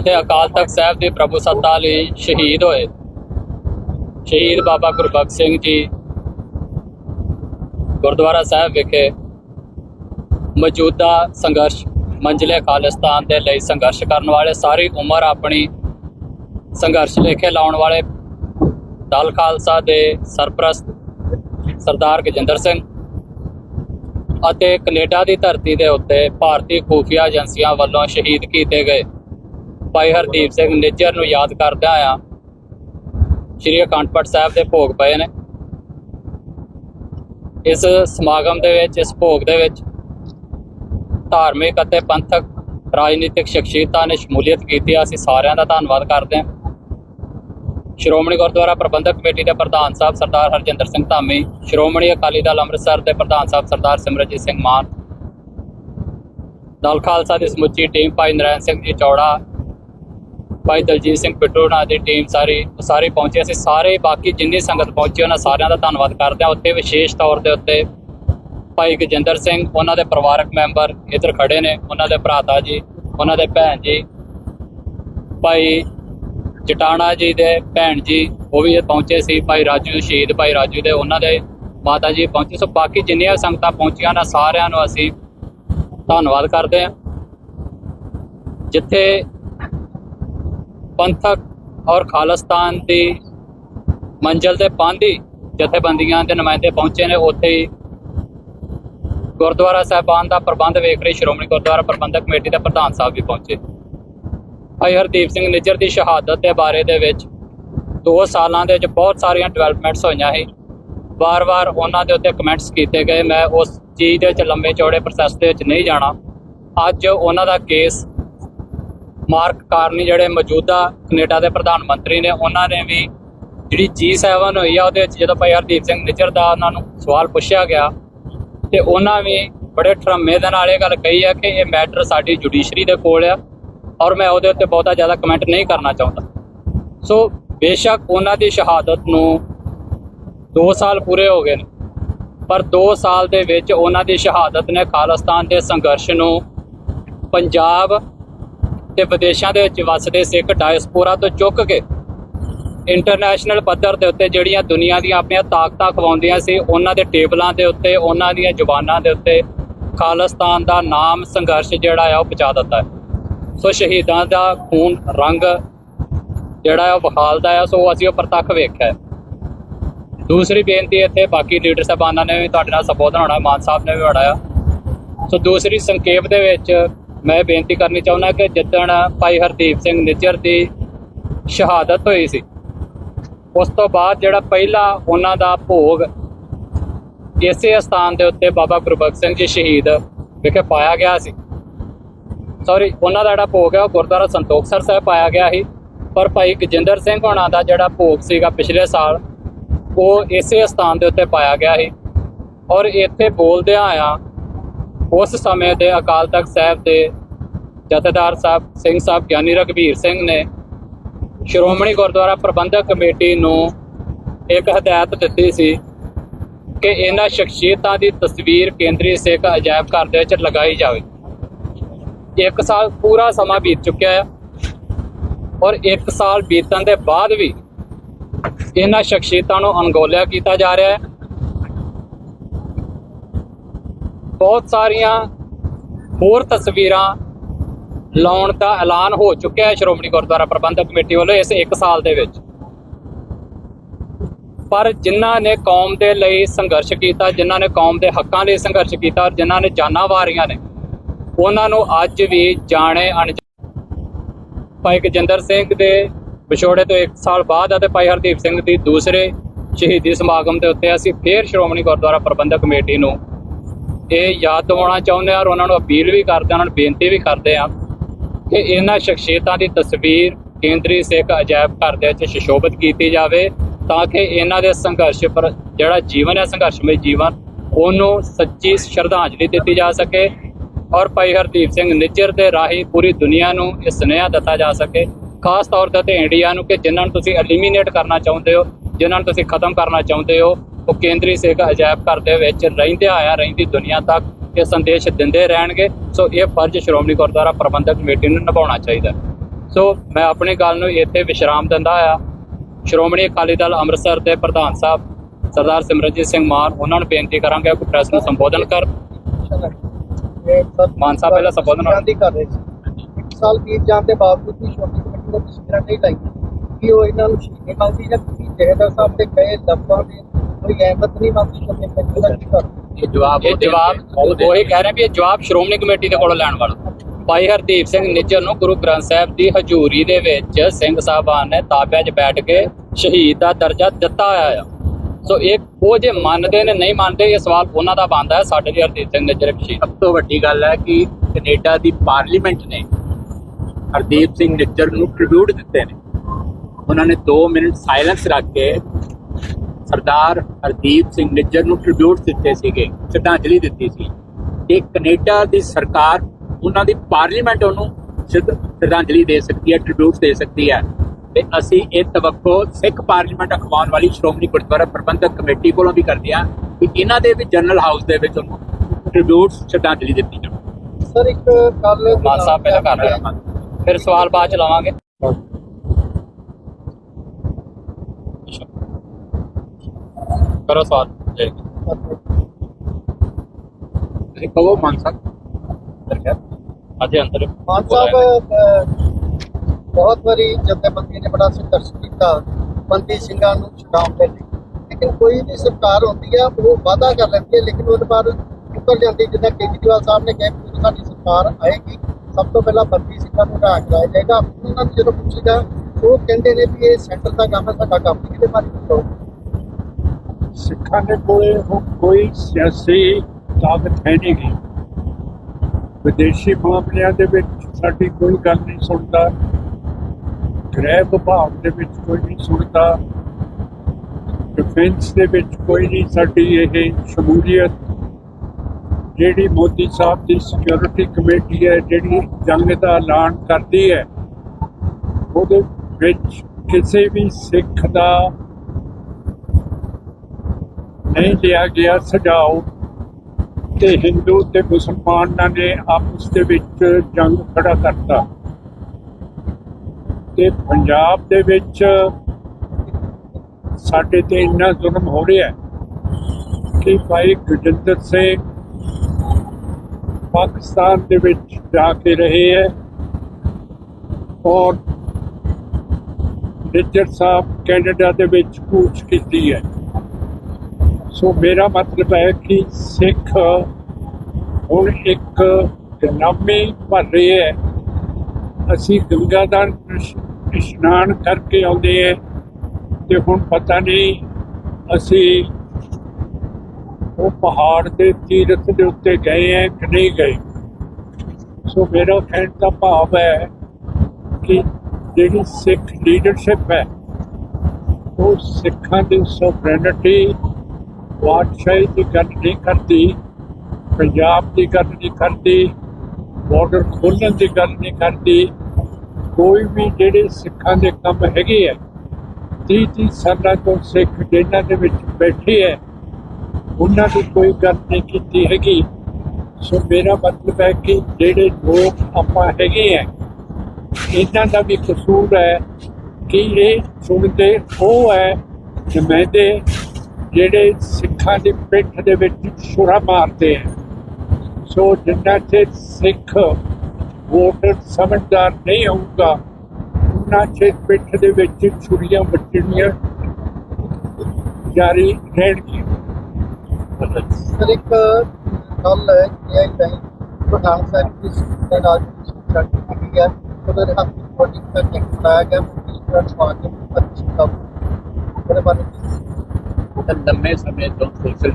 ਅਤੇ ਅਕਾਲ ਤਖਤ ਸਾਹਿਬ ਦੇ ਪ੍ਰਭੂ ਸੱਤਾ ਲਈ ਸ਼ਹੀਦ ਹੋਏ। ਸ਼ਹੀਦ ਬਾਬਾ ਗੁਰਬਖਸ਼ ਸਿੰਘ ਜੀ ਗੁਰਦੁਆਰਾ ਸਾਹਿਬ ਵਿਖੇ ਮੌਜੂਦਾ ਸੰਘਰਸ਼, ਮੰਜ਼ਲੇ ਖਾਲਿਸਤਾਨ ਦੇ ਲਈ ਸੰਘਰਸ਼ ਕਰਨ ਵਾਲੇ ਸਾਰੀ ਉਮਰ ਆਪਣੀ ਸੰਘਰਸ਼ ਲੇਖੇ ਲਾਉਣ ਵਾਲੇ ਦਲ ਖਾਲਸਾ ਦੇ ਸਰਪ੍ਰਸਤ ਸਰਦਾਰ ਗਜਿੰਦਰ ਸਿੰਘ ਅਤੇ ਕੈਨੇਡਾ ਦੀ ਧਰਤੀ ਦੇ ਉੱਤੇ ਭਾਰਤੀ ਖੂਫੀਆ ਏਜੰਸੀਆਂ ਵੱਲੋਂ ਸ਼ਹੀਦ ਕੀਤੇ ਗਏ। ਭਾਈ ਹਰਦੀਪ ਸਿੰਘ ਨਿੱਜਰ ਨੂੰ ਯਾਦ ਕਰਦਿਆਂ ਆ। ਸ਼੍ਰੀ ਅਖੰਡ ਪਾਠ ਸਾਹਿਬ ਦੇ ਭੋਗ ਪਏ ਨੇ। ਇਸ ਸਮਾਗਮ ਦੇ ਵਿੱਚ, ਇਸ ਭੋਗ ਦੇ ਵਿੱਚ ਧਾਰਮਿਕ ਅਤੇ ਪੰਥਕ, ਰਾਜਨੀਤਿਕ ਸ਼ਖਸੀਅਤਾਂ ਨੇ ਸ਼ਮੂਲੀਅਤ ਕੀਤੀ ਆ। ਅਸੀਂ ਸਾਰਿਆਂ ਦਾ ਧੰਨਵਾਦ ਕਰਦੇ ਹਾਂ। ਸ਼੍ਰੋਮਣੀ ਗੁਰਦੁਆਰਾ ਪ੍ਰਬੰਧਕ ਕਮੇਟੀ ਦੇ ਪ੍ਰਧਾਨ ਸਾਹਿਬ ਸਰਦਾਰ ਹਰਜਿੰਦਰ ਸਿੰਘ ਧਾਮੀ, ਸ਼੍ਰੋਮਣੀ ਅਕਾਲੀ ਦਲ ਅੰਮ੍ਰਿਤਸਰ ਦੇ ਪ੍ਰਧਾਨ ਸਾਹਿਬ ਸਰਦਾਰ ਸਿਮਰਜੀਤ ਸਿੰਘ ਮਾਨ, ਦਲ ਖਾਲਸਾ ਦੀ ਸਮੁੱਚੀ ਟੀਮ ਭਾਈ ਨਰੈਣ ਸਿੰਘ ਜੀ ਚੌੜਾ ਭਾਈ ਦਲਜੀਤ ਸਿੰਘ ਪਿੱਟੂ ਨਾਲ ਦੀ ਟੀਮ ਸਾਰੀ, ਉਹ ਸਾਰੇ ਪਹੁੰਚੇ। ਅਸੀਂ ਸਾਰੇ ਬਾਕੀ ਜਿੰਨੀ ਸੰਗਤ ਪਹੁੰਚੀ, ਉਹਨਾਂ ਸਾਰਿਆਂ ਦਾ ਧੰਨਵਾਦ ਕਰਦੇ ਹਾਂ। ਉੱਥੇ ਵਿਸ਼ੇਸ਼ ਤੌਰ ਦੇ ਉੱਤੇ ਭਾਈ ਗਜਿੰਦਰ ਸਿੰਘ, ਉਹਨਾਂ ਦੇ ਪਰਿਵਾਰਕ ਮੈਂਬਰ ਇੱਧਰ ਖੜੇ ਨੇ, ਉਹਨਾਂ ਦੇ ਭਰਾਤਾ ਜੀ, ਉਹਨਾਂ ਦੇ ਭੈਣ ਜੀ, ਭਾਈ ਜਟਾਣਾ ਜੀ ਦੇ ਭੈਣ ਜੀ, ਉਹ ਵੀ ਪਹੁੰਚੇ ਸੀ। ਭਾਈ ਰਾਜੂ ਸ਼ਹੀਦ, ਭਾਈ ਰਾਜੂ ਦੇ ਉਹਨਾਂ ਦੇ ਮਾਤਾ ਜੀ ਪਹੁੰਚੇ। ਸੋ ਬਾਕੀ ਜਿੰਨੀਆਂ ਸੰਗਤਾਂ ਪਹੁੰਚੀਆਂ ਨਾ ਸਾਰਿਆਂ ਨੂੰ ਅਸੀਂ ਧੰਨਵਾਦ ਕਰਦੇ ਹਾਂ। ਜਿੱਥੇ ਪੰਥਕ ਔਰ ਖਾਲਿਸਤਾਨ ਦੀ ਮੰਜ਼ਲ ਤੇ ਪਾਂਦੀ ਜਥੇਬੰਦੀਆਂ ਦੇ ਨੁਮਾਇੰਦੇ ਪਹੁੰਚੇ ਨੇ। ਉੱਥੇ ਹੀ ਗੁਰਦੁਆਰਾ ਸਾਹਿਬਾਨ ਦਾ ਪ੍ਰਬੰਧ ਵੇਖ ਰਹੀ ਸ਼੍ਰੋਮਣੀ ਗੁਰਦੁਆਰਾ ਪ੍ਰਬੰਧਕ ਕਮੇਟੀ ਦੇ ਪ੍ਰਧਾਨ ਸਾਹਿਬ ਵੀ ਪਹੁੰਚੇ। ਭਾਈ ਹਰਦੀਪ ਸਿੰਘ ਨਿੱਜਰ ਦੀ ਸ਼ਹਾਦਤ ਦੇ ਬਾਰੇ ਦੇ ਵਿੱਚ 2 ਸਾਲਾਂ ਦੇ ਵਿੱਚ ਬਹੁਤ ਸਾਰੀਆਂ ਡਿਵੈਲਪਮੈਂਟਸ ਹੋਈਆਂ ਸੀ। ਵਾਰ-ਵਾਰ ਉਹਨਾਂ ਦੇ ਉੱਤੇ ਕਮੈਂਟਸ ਕੀਤੇ ਗਏ। ਮੈਂ ਉਸ ਚੀਜ਼ ਦੇ ਵਿੱਚ ਲੰਬੇ ਚੌੜੇ ਪ੍ਰੋਸੈਸ ਦੇ ਵਿੱਚ ਨਹੀਂ ਜਾਣਾ। ਅੱਜ ਉਹਨਾਂ ਦਾ ਕੇਸ ਮਾਰਕ ਕਾਰਨੀ ਜਿਹੜੇ ਮੌਜੂਦਾ ਕੈਨੇਡਾ ਦੇ ਪ੍ਰਧਾਨ ਮੰਤਰੀ ਨੇ, ਉਹਨਾਂ ਨੇ ਵੀ ਜਿਹੜੀ G7 ਹੋਈ ਆ, ਉਹਦੇ ਵਿੱਚ ਜਦੋਂ ਭਾਈ ਹਰਦੀਪ ਸਿੰਘ ਨਿੱਜਰ ਦਾ ਉਹਨਾਂ ਨੂੰ ਸਵਾਲ ਪੁੱਛਿਆ ਗਿਆ, ਤੇ ਉਹਨਾਂ ਵੀ ਬੜੇ ਠਰਮੇ ਦੇ ਨਾਲ ਇਹ ਗੱਲ ਕਹੀ ਆ ਕਿ ਇਹ ਮੈਟਰ ਸਾਡੀ ਜੁਡੀਸ਼ਰੀ ਦੇ ਕੋਲ ਆ ਔਰ ਮੈਂ ਉਹਦੇ ਉੱਤੇ ਬਹੁਤਾ ਜ਼ਿਆਦਾ ਕਮੈਂਟ ਨਹੀਂ ਕਰਨਾ ਚਾਹੁੰਦਾ। ਸੋ ਬੇਸ਼ੱਕ ਉਹਨਾਂ ਦੀ ਸ਼ਹਾਦਤ ਨੂੰ 2 ਸਾਲ ਪੂਰੇ ਹੋ ਗਏ ਨੇ, ਪਰ 2 ਸਾਲ ਦੇ ਵਿੱਚ ਉਹਨਾਂ ਦੀ ਸ਼ਹਾਦਤ ਨੇ ਖਾਲਿਸਤਾਨ ਦੇ ਸੰਘਰਸ਼ ਨੂੰ ਪੰਜਾਬ ਤੇ ਵਿਦੇਸ਼ਾਂ ਦੇ ਵਿੱਚ ਵਸਦੇ ਸਿੱਖ ਡਾਇਸਪੋਰਾ ਤੋਂ ਚੁੱਕ ਕੇ ਇੰਟਰਨੈਸ਼ਨਲ ਪੱਧਰ ਦੇ ਉੱਤੇ ਜਿਹੜੀਆਂ ਦੁਨੀਆ ਦੀਆਂ ਆਪਣੀਆਂ ਤਾਕਤਾਂ ਖਵਾਉਂਦੀਆਂ ਸੀ, ਉਹਨਾਂ ਦੇ ਟੇਬਲਾਂ ਦੇ ਉੱਤੇ, ਉਹਨਾਂ ਦੀਆਂ ਜ਼ੁਬਾਨਾਂ ਦੇ ਉੱਤੇ ਖਾਲਿਸਤਾਨ ਦਾ ਨਾਮ ਸੰਘਰਸ਼ ਜਿਹੜਾ ਆ ਉਹ ਪਹੁੰਚਾ ਦਿੱਤਾ। ਸੋ ਸ਼ਹੀਦਾਂ ਦਾ ਖੂਨ ਰੰਗ ਜਿਹੜਾ ਉਹ ਬਖਾਲਦਾ ਆ, ਸੋ ਅਸੀਂ ਉਹ ਪ੍ਰਤੱਖ ਵੇਖਿਆ। ਦੂਸਰੀ ਬੇਨਤੀ ਇੱਥੇ, ਬਾਕੀ ਲੀਡਰ ਸਾਹਿਬਾਨਾਂ ਨੇ ਵੀ ਤੁਹਾਡੇ ਨਾਲ ਸੰਬੋਧਨ ਹੋਣਾ, ਮਾਨ ਸਾਹਿਬ ਨੇ ਵੀ ਹੋਣਾ ਸੋ ਦੂਸਰੀ ਸੰਖੇਪ ਦੇ ਵਿੱਚ ਮੈਂ ਬੇਨਤੀ ਕਰਨੀ ਚਾਹੁੰਦਾ ਕਿ ਜਿੱਦਣ ਭਾਈ ਹਰਦੀਪ ਸਿੰਘ ਨਿੱਜਰ ਦੀ ਸ਼ਹਾਦਤ ਹੋਈ ਸੀ, ਉਸ ਤੋਂ ਬਾਅਦ ਜਿਹੜਾ ਪਹਿਲਾ ਉਹਨਾਂ ਦਾ ਭੋਗ ਇਸੇ ਸਥਾਨ ਦੇ ਉੱਤੇ ਬਾਬਾ ਗੁਰਬਖਸ਼ ਸਿੰਘ ਜੀ ਸ਼ਹੀਦ ਵਿਖੇ ਪਾਇਆ ਗਿਆ ਸੀ। ਸੌਰੀ ਉਹਨਾਂ ਦਾ ਜਿਹੜਾ ਭੋਗ ਹੈ ਉਹ ਗੁਰਦੁਆਰਾ ਸੰਤੋਖਸਰ ਸਾਹਿਬ ਪਾਇਆ ਗਿਆ ਸੀ, ਪਰ ਭਾਈ ਗਜਿੰਦਰ ਸਿੰਘ ਹੋਣਾ ਦਾ ਜਿਹੜਾ ਭੋਗ ਸੀਗਾ ਪਿਛਲੇ ਸਾਲ, ਉਹ ਇਸੇ ਸਥਾਨ ਦੇ ਉੱਤੇ ਪਾਇਆ ਗਿਆ ਸੀ। ਔਰ ਇੱਥੇ ਬੋਲਦਿਆਂ ਆ ਉਸ ਸਮੇਂ ਦੇ ਅਕਾਲ ਤਖਤ ਸਾਹਿਬ ਦੇ ਜਥੇਦਾਰ ਸਾਹਿਬ, ਸਿੰਘ ਸਾਹਿਬ ਗਿਆਨੀ ਰਘਬੀਰ ਸਿੰਘ ਨੇ ਸ਼੍ਰੋਮਣੀ ਗੁਰਦੁਆਰਾ ਪ੍ਰਬੰਧਕ ਕਮੇਟੀ ਨੂੰ ਇੱਕ ਹਦਾਇਤ ਦਿੱਤੀ ਸੀ ਕਿ ਇਹਨਾਂ ਸ਼ਖਸੀਅਤਾਂ ਦੀ ਤਸਵੀਰ ਕੇਂਦਰੀ ਸਿੱਖ ਅਜਾਇਬ ਘਰ ਦੇ ਵਿੱਚ ਲਗਾਈ ਜਾਵੇ। ਇੱਕ ਸਾਲ ਪੂਰਾ ਸਮਾਂ ਬੀਤ ਚੁੱਕਿਆ ਹੈ ਔਰ ਇੱਕ ਸਾਲ ਬੀਤਣ ਦੇ ਬਾਅਦ ਵੀ ਇਹਨਾਂ ਸ਼ਖਸੀਅਤਾਂ ਨੂੰ ਅਣਗੌਲਿਆ ਕੀਤਾ ਜਾ ਰਿਹਾ ਹੈ। ਬਹੁਤ ਸਾਰੀਆਂ ਹੋਰ ਤਸਵੀਰਾਂ ਲਾਉਣ ਦਾ ਐਲਾਨ ਹੋ ਚੁੱਕਿਆ ਹੈ ਸ਼੍ਰੋਮਣੀ ਗੁਰਦੁਆਰਾ ਪ੍ਰਬੰਧਕ ਕਮੇਟੀ ਵੱਲੋਂ ਇਸ ਇੱਕ ਸਾਲ ਦੇ ਵਿੱਚ। ਪਰ ਜਿਨ੍ਹਾਂ ਨੇ ਕੌਮ ਦੇ ਲਈ ਸੰਘਰਸ਼ ਕੀਤਾ, ਜਿਨ੍ਹਾਂ ਨੇ ਕੌਮ ਦੇ ਹੱਕਾਂ ਲਈ ਸੰਘਰਸ਼ ਕੀਤਾ ਔਰ ਜਿਨ੍ਹਾਂ ਨੇ ਜਾਨਾਂ ਵਾਰੀਆਂ ਨੇ, ਉਹਨਾਂ ਨੂੰ ਅੱਜ ਵੀ ਜਾਣੇ ਅਣ ਭਾਈ ਗਜਿੰਦਰ ਸਿੰਘ ਦੇ ਵਿਛੋੜੇ ਤੋਂ 1 ਸਾਲ ਬਾਅਦ ਅਤੇ ਭਾਈ ਹਰਦੀਪ ਸਿੰਘ ਦੀ ਦੂਸਰੇ ਸ਼ਹੀਦੀ ਸਮਾਗਮ ਦੇ ਉੱਤੇ ਅਸੀਂ ਫੇਰ ਸ਼੍ਰੋਮਣੀ ਗੁਰਦੁਆਰਾ ਪ੍ਰਬੰਧਕ ਕਮੇਟੀ ਨੂੰ ਇਹ ਯਾਦ ਦਿਵਾਉਣਾ ਚਾਹੁੰਦੇ ਹਾਂ ਔਰ ਉਹਨਾਂ ਨੂੰ ਅਪੀਲ ਵੀ ਕਰਦੇ ਹਾਂ, ਉਹਨਾਂ ਨੂੰ ਬੇਨਤੀ ਵੀ ਕਰਦੇ ਹਾਂ ਕਿ ਇਹਨਾਂ ਸ਼ਖਸੀਅਤਾਂ ਦੀ ਤਸਵੀਰ ਕੇਂਦਰੀ ਸਿੱਖ ਅਜਾਇਬ ਘਰ ਦੇ ਵਿੱਚ ਸ਼ਿਸ਼ੋਭਿਤ ਕੀਤੀ ਜਾਵੇ ਤਾਂ ਕਿ ਇਹਨਾਂ ਦੇ ਸੰਘਰਸ਼ ਪਰ ਜਿਹੜਾ ਜੀਵਨ ਹੈ, ਸੰਘਰਸ਼ਮਈ ਜੀਵਨ, ਉਹਨੂੰ ਸੱਚੀ ਸ਼ਰਧਾਂਜਲੀ ਦਿੱਤੀ ਜਾ ਸਕੇ ਔਰ ਭਾਈ ਹਰਦੀਪ ਸਿੰਘ ਨਿੱਜਰ ਦੇ ਰਾਹੀਂ ਪੂਰੀ ਦੁਨੀਆ ਨੂੰ ਇਹ ਸੁਨੇਹਾ ਦਿੱਤਾ ਜਾ ਸਕੇ। ਖਾਸ ਤੌਰ ਤੇ ਤੇ ਇੰਡੀਆ ਨੂੰ ਕਿ ਜਿਨ੍ਹਾਂ ਨੂੰ ਤੁਸੀਂ ਐਲੀਮੀਨੇਟ ਕਰਨਾ ਚਾਹੁੰਦੇ ਹੋ, ਜਿਨ੍ਹਾਂ ਨੂੰ ਤੁਸੀਂ ਖਤਮ ਕਰਨਾ ਚਾਹੁੰਦੇ ਹੋ ਉਹ ਕੇਂਦਰੀ ਸਿੱਖ ਅਜਾਇਬ ਘਰ ਦੇ ਵਿੱਚ ਰਹਿੰਦੇ ਆਇਆ ਰਹਿੰਦੀ ਦੁਨੀਆ ਤੱਕ ਇਹ ਸੰਦੇਸ਼ ਦਿੰਦੇ ਰਹਿਣਗੇ। ਸੋ ਇਹ ਫਰਜ਼ ਸ਼੍ਰੋਮਣੀ ਗੁਰਦੁਆਰਾ ਪ੍ਰਬੰਧਕ ਕਮੇਟੀ ਨੂੰ ਨਿਭਾਉਣਾ ਚਾਹੀਦਾ। ਹੈ। ਸੋ ਮੈਂ ਆਪਣੀ ਗੱਲ ਨੂੰ ਇੱਥੇ ਵਿਸ਼ਰਾਮ ਦਿੰਦਾ ਆ ਸ਼੍ਰੋਮਣੀ ਅਕਾਲੀ ਦਲ ਅੰਮ੍ਰਿਤਸਰ ਦੇ ਪ੍ਰਧਾਨ ਸਾਹਿਬ ਸਰਦਾਰ ਸਿਮਰਨਜੀਤ ਸਿੰਘ ਮਾਨ, ਉਹਨਾਂ ਨੂੰ ਬੇਨਤੀ ਕਰਾਂਗੇ ਕਿ ਪ੍ਰੈਸ ਨੂੰ ਸੰਬੋਧਨ ਕਰ। ਮਾਨ ਸਾਹਿਬ, ਪਹਿਲਾਂ ਸੰਬੋਧਨ ਕਰੋ। ਗਾਂਧੀ ਕਰ ਰਹੇ ਸੀ ਇੱਕ ਸਾਲ ਬੀਤ ਜਾਣ ਦੇ ਬਾਵਜੂਦ ਵੀ ਛੋਟੀ ਕਮੇਟੀ ਨੂੰ ਤਸਵੀਰਾਂ ਨਹੀਂ ਲਾਈ ਕਿ ਉਹ ਇਹਨਾਂ ਨੂੰ ਸ਼ਹੀਦੀ ਮੰਗਦੀ ਜਾਂ ਕਿਸੇ ਜਹੇਦਾਰ ਸਾਹਿਬ ਦੇ ਕਹੇ ਲਫ਼ਜ਼ਾਂ ਦੀ ਇਹ ਜਵਾਬ ਇਹ ਜਵਾਬ ਉਹੀ ਕਹਿ ਰਹੇ ਵੀ ਇਹ ਜਵਾਬ ਸ਼੍ਰੋਮਣੀ ਕਮੇਟੀ ਦੇ ਕੋਲੋਂ ਲੈਣ ਵਾਲਾ। ਭਾਈ ਹਰਦੀਪ ਸਿੰਘ ਨਿੱਜਰ ਨੂੰ ਗੁਰੂ ਗ੍ਰੰਥ ਸਾਹਿਬ ਦੀ ਹਜ਼ੂਰੀ ਦੇ ਵਿੱਚ ਸਿੰਘ ਸਾਹਿਬਾਨ ਨੇ ਤਾਬਿਆਂ 'ਚ ਬੈਠ ਕੇ ਸ਼ਹੀਦ ਦਾ ਦਰਜਾ ਦਿੱਤਾ ਹੋਇਆ ਆ। ਸੋ ਇਹ ਉਹ ਜੇ ਮੰਨਦੇ ਨੇ ਨਹੀਂ ਮੰਨਦੇ ਇਹ ਸਵਾਲ ਉਹਨਾਂ ਦਾ ਬਣਦਾ ਹੈ ਸਾਡੇ ਲਈ ਹਰਦੀਪ ਸਿੰਘ ਨਿੱਜਰ ਸ਼ਹੀਦ। ਸਭ ਤੋਂ ਵੱਡੀ ਗੱਲ ਹੈ ਕਿ ਕੈਨੇਡਾ ਦੀ ਪਾਰਲੀਮੈਂਟ ਨੇ ਹਰਦੀਪ ਸਿੰਘ ਨਿੱਜਰ ਨੂੰ ਟ੍ਰਿਬਿਊਟ ਦਿੱਤੇ ਨੇ। ਉਹਨਾਂ ਨੇ 2 ਮਿੰਟ ਸਾਇਲੈਂਸ ਰੱਖ ਕੇ ਸਰਦਾਰ ਹਰਦੀਪ ਸਿੰਘ ਨਿੱਜਰ ਨੂੰ ਟ੍ਰਿਬਿਊਟ ਦਿੱਤੇ ਸੀਗੇ ਸ਼ਰਧਾਂਜਲੀ ਦਿੱਤੀ ਸੀ। ਕਿ ਕੈਨੇਡਾ ਦੀ ਸਰਕਾਰ ਉਹਨਾਂ ਦੀ ਪਾਰਲੀਮੈਂਟ ਉਹਨੂੰ ਸ਼ਰਧ- ਸ਼ਰਧਾਂਜਲੀ ਦੇ ਸਕਦੀ ਹੈ ਟ੍ਰਿਬਿਊਟ ਦੇ ਸਕਦੀ ਹੈ। ਤੇ ਅਸੀਂ ਇਹ ਤਵੱਕੋ ਸਿੱਖ ਪਾਰਲੀਮੈਂਟ ਅਖਵਾਉਣ ਵਾਲੀ ਸ਼੍ਰੋਮਣੀ ਗੁਰਦੁਆਰਾ ਪ੍ਰਬੰਧਕ ਕਮੇਟੀ ਕੋਲੋਂ ਵੀ ਕਰਦੇ ਹਾਂ ਕਿ ਇਹਨਾਂ ਦੇ ਵੀ ਜਨਰਲ ਹਾਊਸ ਦੇ ਵਿੱਚ ਉਹਨੂੰ ਟ੍ਰਿਬਿਊਟ ਸ਼ਰਧਾਂਜਲੀ ਦਿੱਤੀ ਜਾਵੇ। ਸਰ ਇੱਕ ਕੱਲ ਸਾਹਿਬ ਪਹਿਲਾਂ ਕਰ ਰਹੇ ਫਿਰ ਸਵਾਲ ਬਾਅਦ ਚ ਲਾਵਾਂਗੇ। ਕਰੋ ਸਵਾਲ ਜੀ ਤੁਸੀਂ ਕਹੋ ਮਾਨ ਸਾਹਿਬ। ਅਜੇ ਅੰਦਰ ਮਾਨ ਸਾਹਿਬ ਅਹ, ਬਹੁਤ ਵਾਰੀ ਜਥੇਬੰਦੀ ਨੇ ਬੜਾ ਸੰਘਰਸ਼ ਕੀਤਾ। ਬੰਦੀ ਸਿੰਘਾਂ ਨੂੰ ਛਡਾਉਣ ਦੇ ਲਈ। ਲੇਕਿਨ ਕੋਈ ਵੀ ਸਰਕਾਰ ਹੁੰਦੀ ਆ ਉਹ ਵਾਅਦਾ ਕਰ ਲੈਂਦੀ ਹੈ ਲੇਕਿਨ ਉਹਦੇ ਬਾਅਦ ਉੱਤਰ ਜਾਂਦੀ ਜਿੱਦਾਂ ਕੇਜਰੀਵਾਲ ਸਾਹਿਬ ਨੇ ਕਿਹਾ ਕਿ ਜਦੋਂ ਸਾਡੀ ਸਰਕਾਰ ਆਏਗੀ ਸਭ ਤੋਂ ਪਹਿਲਾਂ ਬੰਦੀ ਸਿੰਘਾਂ ਨੂੰ ਹਟਾ ਕਰਾਇਆ ਜਾਏਗਾ। ਉਹਨਾਂ ਨੂੰ ਜਦੋਂ ਪੁੱਛੀਦਾ ਉਹ ਕਹਿੰਦੇ ਨੇ ਵੀ ਇਹ ਸੈਂਟਰ ਦਾ ਕੰਮ ਹੈ ਸਾਡਾ ਕੰਮ ਨਹੀਂ ਇਹਦੇ ਬਾਰੇ ਕੀ ਕਹੋ। ਸਿੱਖਾਂ ਦੇ ਕੋਲੇ ਹੁਣ ਕੋਈ ਸਿਆਸੀ ਤਾਕਤ ਹੈ ਨਹੀਂ ਗਈ ਵਿਦੇਸ਼ੀ ਮਾਮਲਿਆਂ ਦੇ ਵਿੱਚ ਸਾਡੀ ਕੋਈ ਗੱਲ ਨਹੀਂ ਸੁਣਦਾ। ਗ੍ਰਹਿ ਵਿਭਾਗ ਦੇ ਵਿੱਚ ਕੋਈ ਨਹੀਂ ਸੁਣਦਾ। ਡਿਫੈਂਸ ਦੇ ਵਿੱਚ ਕੋਈ ਨਹੀਂ। ਸਾਡੀ ਇਹ ਸ਼ਮੂਲੀਅਤ ਜਿਹੜੀ ਮੋਦੀ ਸਾਹਿਬ ਦੀ ਸਿਕਿਉਰਿਟੀ ਕਮੇਟੀ ਹੈ, ਜਿਹੜੀ ਜੰਗ ਦਾ ਐਲਾਨ ਕਰਦੀ ਹੈ, ਉਹਦੇ ਵਿੱਚ ਕਿਸੇ ਵੀ ਸਿੱਖ ਦਾ ਨਹੀਂ ਲਿਆ ਗਿਆ ਸੁਝਾਓ ਤੇ ਹਿੰਦੂ ਤੇ ਮੁਸਲਮਾਨਾਂ ਨੇ ਆਪਸ ਦੇ ਵਿੱਚ ਜੰਗ ਖੜਾ ਕਰਤਾ। ਤੇ ਪੰਜਾਬ ਦੇ ਵਿੱਚ ਸਾਡੇ ਤੇ ਇੰਨਾ ਜ਼ੁਲਮ ਹੋ ਰਿਹਾ ਕਿ ਭਾਈ ਗੁਰਜਿੰਦਰ ਸਿੰਘ ਪਾਕਿਸਤਾਨ ਦੇ ਵਿੱਚ ਜਾ ਕੇ ਰਹੇ ਹੈ ਔਰ ਨਿੱਜਰ ਸਾਹਿਬ ਕੈਨੇਡਾ ਦੇ ਵਿੱਚ ਕੂਚ ਕੀਤੀ ਹੈ। ਸੋ ਮੇਰਾ ਮਤਲਬ ਹੈ ਕਿ ਸਿੱਖ ਹੁਣ ਇੱਕ ਨਾਮੇ ਭਰ ਰਹੇ ਹੈ। ਅਸੀਂ ਗੰਗਾ ਦਾ ਇਸ਼ਨਾਨ ਕਰਕੇ ਆਉਂਦੇ ਹੈ ਤੇ ਹੁਣ ਪਤਾ ਨਹੀਂ ਅਸੀਂ ਉਹ ਪਹਾੜ ਦੇ ਤੀਰਥ ਦੇ ਉੱਤੇ ਗਏ ਹੈ ਕਿ ਨਹੀਂ ਗਏ। ਸੋ ਮੇਰਾ ਕਹਿਣ ਦਾ ਭਾਵ ਹੈ ਕਿ ਜਿਹੜੀ ਸਿੱਖ ਲੀਡਰਸ਼ਿਪ ਹੈ, ਉਹ ਸਿੱਖਾਂ ਦੀ ਸੋਵਰੇਨਿਟੀ ਬਾਦਸ਼ਾਹੀ ਦੀ ਗੱਲ ਨਹੀਂ ਕਰਦੀ, ਪੰਜਾਬ ਦੀ ਗੱਲ ਨਹੀਂ ਕਰਦੀ ਬਾਰਡਰ ਖੋਲਣ ਦੀ ਗੱਲ ਨਹੀਂ ਕਰਦੀ, ਕੋਈ ਵੀ ਜਿਹੜੇ ਸਿੱਖਾਂ ਦੇ ਕੰਮ ਹੈਗੇ ਆ 30 30 ਸਾਲਾਂ ਤੋਂ ਸਿੱਖ ਜਿਹਨਾਂ ਦੇ ਵਿੱਚ ਬੈਠੇ ਹੈ ਉਹਨਾਂ ਦੀ ਕੋਈ ਗੱਲ ਨਹੀਂ ਕੀਤੀ ਹੈਗੀ। ਸੋ ਮੇਰਾ ਮਤਲਬ ਹੈ ਕਿ ਜਿਹੜੇ ਲੋਕ ਆਪਾਂ ਹੈਗੇ ਆ, ਇਹਨਾਂ ਦਾ ਵੀ ਕਸੂਰ ਹੈ ਕਿ ਇਹ ਸੁਣਦੇ ਉਹ ਹੈ, ਨੁਮਾਇੰਦੇ ਜਿਹੜੇ ਸਿੱਖਾਂ ਦੀ ਪਿੱਠ ਦੇ ਵਿੱਚ ਛੁਰਾ ਮਾਰਦੇ ਹੈ ਸੋ ਜਿੰਨਾ ਚਿਰ ਸਿੱਖ ਵੋਟਰ ਸਮਝਦਾਰ ਨਹੀਂ ਹੋਊਗਾ ਉਹਨਾਂ ਚਿਰ ਪਿੱਠ ਦੇ ਵਿੱਚ ਛੁਰੀਆਂ ਵੱਜਣੀਆਂ ਜਾਰੀ ਰਹਿਣਗੀਆਂ। ਸਰ, ਇੱਕ ਕੱਲ ਹੈ ਟਾਈਮ ਪ੍ਰਧਾਨ ਸਾਹਿਬ ਦੀ ਸਿੱਖਿਆ ਨਾਲ ਸਿੱਖਿਆ ਕੀਤੀ ਹੈ, ਉਹਦੇ ਹੱਥ ਵਿੱਚ ਦਾ ਚੈੱਕ ਬਣਾਇਆ ਗਿਆ ਮੁਖੀ ਸਮਾਜ ਦੇ ਅੱਛੀ ਕੰਮ ਉਹਦੇ ਬਾਰੇ ਕੀ ਲੰਮੇ ਸਮੇਂ ਤੋਂ ਸੋਸ਼ਲ